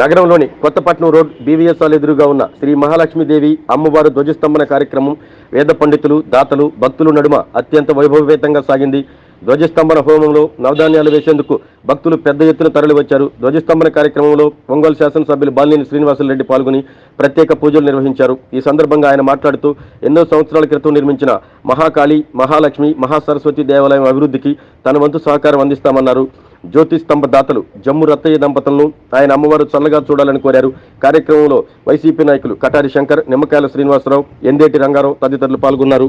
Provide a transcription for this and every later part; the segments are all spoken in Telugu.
నగరంలోని కొత్తపట్నం రోడ్ బీవీఎస్ఆర్ ఎదురుగా ఉన్న శ్రీ మహాలక్ష్మీదేవి అమ్మవారు ధ్వజస్తంభన కార్యక్రమం వేద పండితులు దాతలు భక్తులు నడుమ అత్యంత వైభవపేతంగా సాగింది. ధ్వజస్తంభన హోమంలో నవధాన్యాలు వేసేందుకు భక్తులు పెద్ద ఎత్తున తరలివచ్చారు. ధ్వజస్తంభన కార్యక్రమంలో ఒంగోలు శాసనసభ్యులు బాలినేని శ్రీనివాసులరెడ్డి పాల్గొని ప్రత్యేక పూజలు నిర్వహించారు. ఈ సందర్భంగా ఆయన మాట్లాడుతూ ఎన్నో సంవత్సరాల క్రితం నిర్మించిన మహాకాళి మహాలక్ష్మి మహాసరస్వతి దేవాలయం అభివృద్ధికి తన వంతు సహకారం అందిస్తామన్నారు. జ్యోతి స్తంభ దాతలు జమ్ము రత్తయ్య దంపతులను ఆయన అమ్మవారు చల్లగా చూడాలని కోరారు. కార్యక్రమంలో వైసీపీ నాయకులు కటారి శంకర్ నిమ్మకాయల శ్రీనివాసరావు ఎందేటి రంగారావు తదితరులు పాల్గొన్నారు.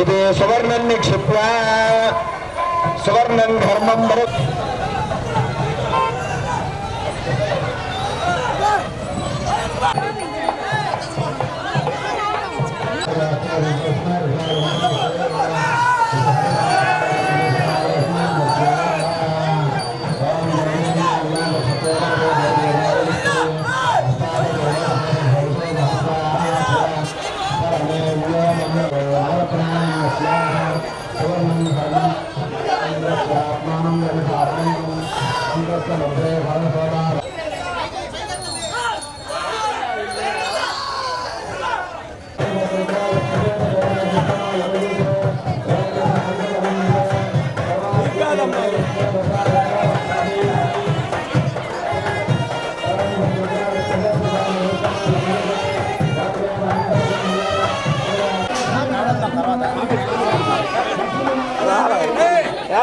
ఇది సువర్ణం నిక్షిప్య సువర్ణం ధర్మం భరత్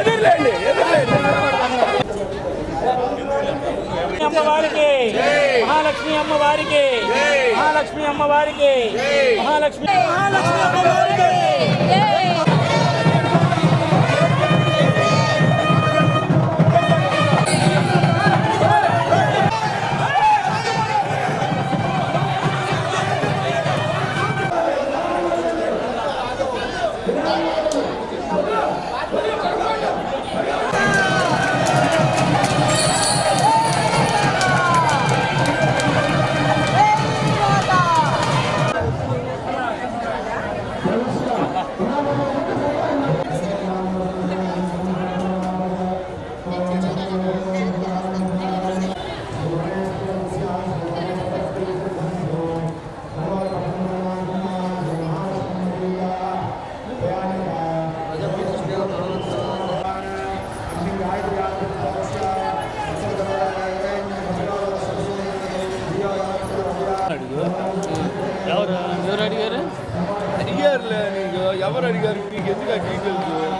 ఎదురులేండి ఎదురులేండి అమ్మవారికి మహాలక్ష్మి అమ్మవారికి మహాలక్ష్మి అమ్మవారికి మహాలక్ష్మి మహాలక్ష్మి రామారావు గారు మీకు ఎందుకు ఆ డీటెయిల్స్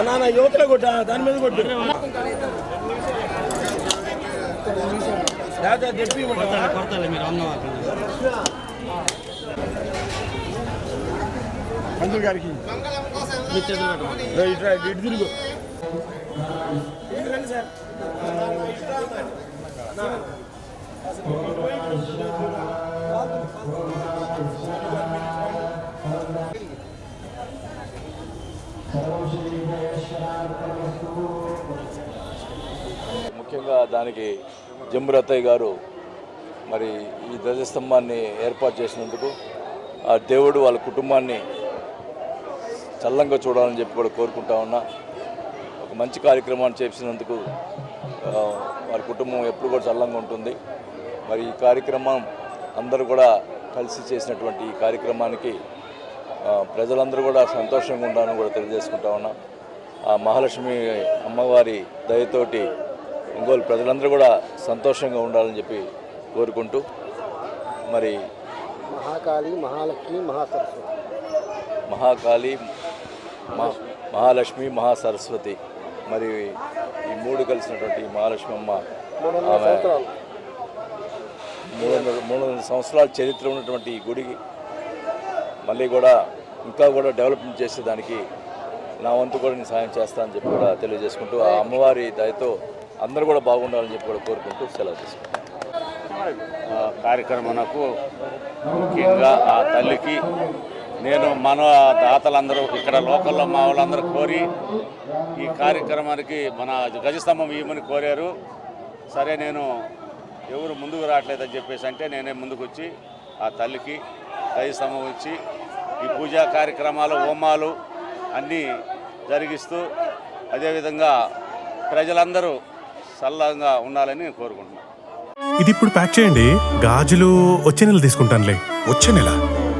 అన్న యువతలో కొట్ట దాని మీద కొట్టు తెప్పి పంతులు గారికి ఇటు రా, ఇటు తిరుగు దానికి జంబురత్తయ్య గారు మరి ఈ ధ్వజస్తంభాన్ని ఏర్పాటు చేసినందుకు ఆ దేవుడు వాళ్ళ కుటుంబాన్ని చల్లంగా చూడాలని చెప్పి కూడా కోరుకుంటా ఉన్నా. ఒక మంచి కార్యక్రమాన్ని చేసినందుకు వారి కుటుంబం ఎప్పుడు కూడా చల్లంగా ఉంటుంది. మరి ఈ కార్యక్రమం అందరూ కూడా కలిసి చేసినటువంటి ఈ కార్యక్రమానికి ప్రజలందరూ కూడా సంతోషంగా ఉండాలని కూడా తెలియజేసుకుంటా ఉన్నా. ఆ మహాలక్ష్మి అమ్మవారి దయతోటి ఒంగోలు ప్రజలందరూ కూడా సంతోషంగా ఉండాలని చెప్పి కోరుకుంటూ మరి మహాకాళి మహాలక్ష్మి మహాసరస్వతి. మహాకాళి మహా- మహాలక్ష్మి మహాసరస్వతి. మరి ఈ మూడు కలిసినటువంటి మహాలక్ష్మి అమ్మ ఆమె మూడు వందల మూడు వందల సంవత్సరాల చరిత్ర ఉన్నటువంటి ఈ గుడికి మళ్ళీ కూడా ఇంకా కూడా డెవలప్మెంట్ చేసేదానికి నా వంతు కూడా నేను సాయం చేస్తానని చెప్పి కూడా తెలియజేసుకుంటూ ఆ అమ్మవారి దయతో అందరూ కూడా బాగుండాలని చెప్పి కూడా కోరుకుంటూ సెలవు తీసుకుంటాను ఆ ముఖ్యంగా ఆ తల్లికి నేను మన దాతలందరూ ఇక్కడ లోకల్లో మా వాళ్ళందరూ కోరి ఈ కార్యక్రమానికి మన గజస్తంభం ఇవ్వమని కోరారు. సరే నేను ఎవరు ముందుకు రావట్లేదని చెప్పేసి అంటే నేనే ముందుకు వచ్చి ఆ తల్లికి గజస్తంభం ఇచ్చి ఈ పూజా కార్యక్రమాలు హోమాలు అన్నీ జరిగిస్తూ అదేవిధంగా ప్రజలందరూ చల్లగా ఉండాలని నేను కోరుకుంటున్నాను ఇది ఇప్పుడు ప్యాక్ చేయండి. గాజులు వచ్చే నెల తీసుకుంటానులే. వచ్చే నెల?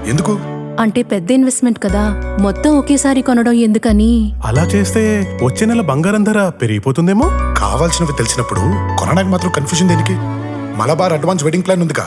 ఎందుకు? అంటే పెద్ద ఇన్వెస్ట్మెంట్ కదా. మొత్తం ఒకేసారి కొనడం ఎందుకని? అలా చేస్తే వచ్చే నెల బంగారం ధర పెరిగిపోతుందేమో? కావాల్సినవి తెలిసినప్పుడు కొనడానికి మాత్రం కన్ఫ్యూజన్ దేనికి? మలబార్ అడ్వాన్స్ వెడ్డింగ్ ప్లాన్ ఉందిగా.